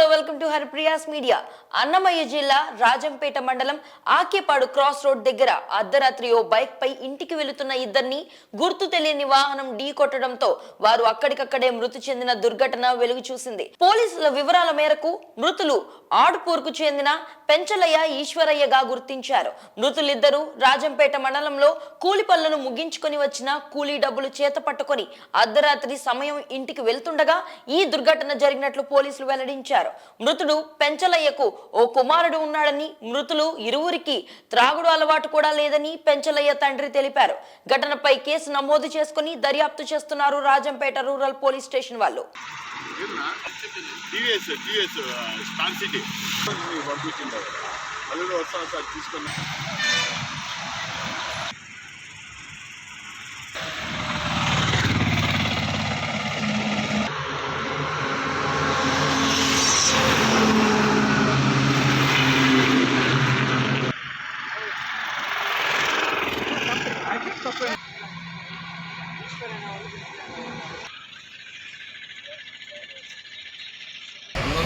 Hello welcome to Haripriya's media. Annamayya జిల్లా రాజంపేట మండలం Akepadu cross road దగ్గర అర్ధరాత్రి ఓ బైక్ పై ఇంటికి వెళుతున్న ఇద్దరిని గుర్తు తెలియని వాహనం ఢీ కొట్టడంతో వారు అక్కడికక్కడే మృతి చెందిన దుర్ఘటన వెలుగు చూసింది. పోలీసుల వివరాల మేరకు మృతులు ఆడుపూర్కు చెందిన పెంచలయ్య ఈశ్వరయ్యగా గుర్తించారు. మృతులిద్దరూ రాజంపేట మండలంలో కూలి పనులను ముగించుకొని వచ్చిన కూలీ డబ్బులు చేత పట్టుకొని అర్ధరాత్రి సమయం ఇంటికి వెళ్తుండగా ఈ దుర్ఘటన జరిగినట్లు పోలీసులు వెల్లడించారు. మృతుడు పెంచలయ్యకు ఓ కుమారుడు ఉన్నాడని మృతులు ఇరువురికి త్రాగుడు అలవాటు కూడా లేదని పెంచలయ్య తండ్రి తెలిపారు. ఘటనపై కేసు నమోదు చేసుకుని దర్యాప్తు చేస్తున్నారు రాజంపేట రూరల్ పోలీస్ స్టేషన్ వాళ్ళు.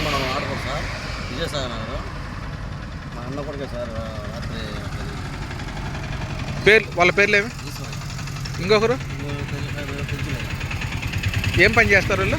మనం ఆడుకోం సార్. విజయసాగర్ మా అన్న కొడుకే సార్ రాత్రి పేర్లు వాళ్ళ పేర్లు ఏమి? ఇంకొకరు? ఏం పని చేస్తారు వాళ్ళు?